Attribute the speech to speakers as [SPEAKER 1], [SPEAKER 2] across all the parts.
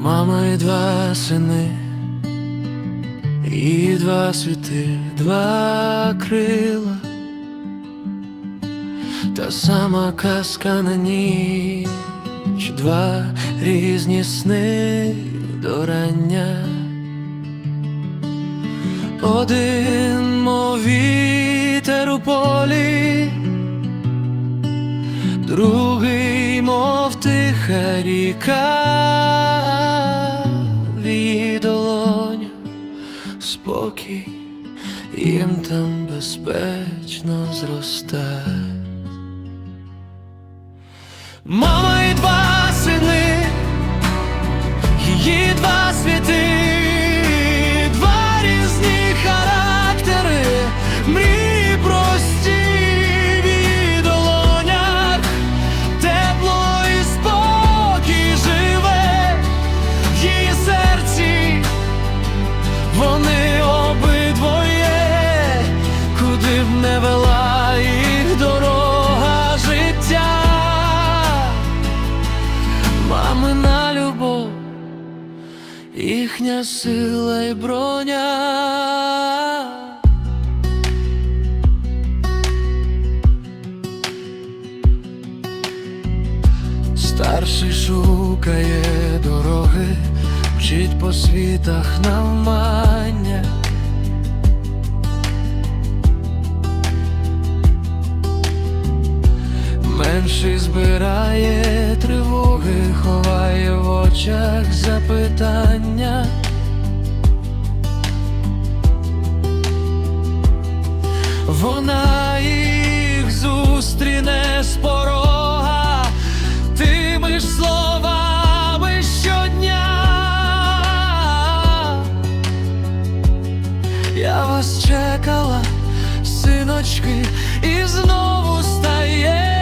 [SPEAKER 1] Мама і два сини, і два світи, два крила, та сама казка на ніч, два різні сни до рання. Один мов вітер у полі, другий, мов тиха ріка, в її долонях спокій, їм там безпечно зростає. Мама їхня сила і броня. Старший шукає дороги, вчить по світах навмання. Менший збирає тривоги, ховає в очах запитання. Вона їх зустріне з порога тими ж словами щодня. Я вас чекала, синочки, і знову стає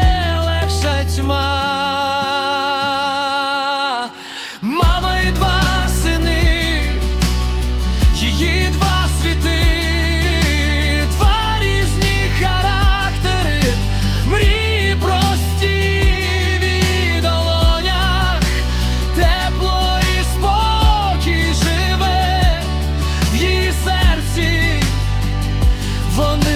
[SPEAKER 1] легша. Мама і два сини, її два світи, два різні характери, мрії прості в долонях, тепло і спокій живе в її серці. Вони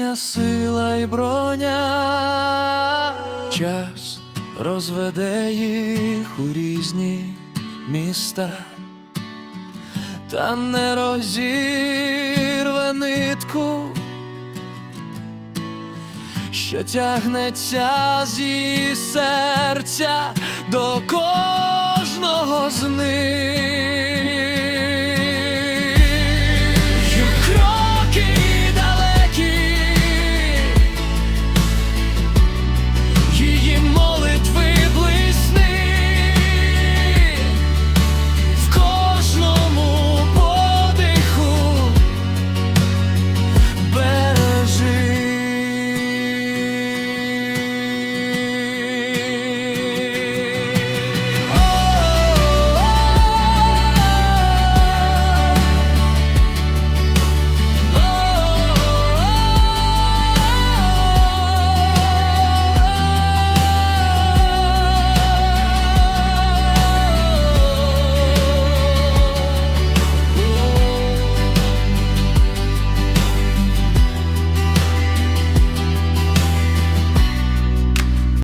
[SPEAKER 1] їхня сила і броня, час розведе їх у різні міста, та не розірве нитку що тягнеться з її серця до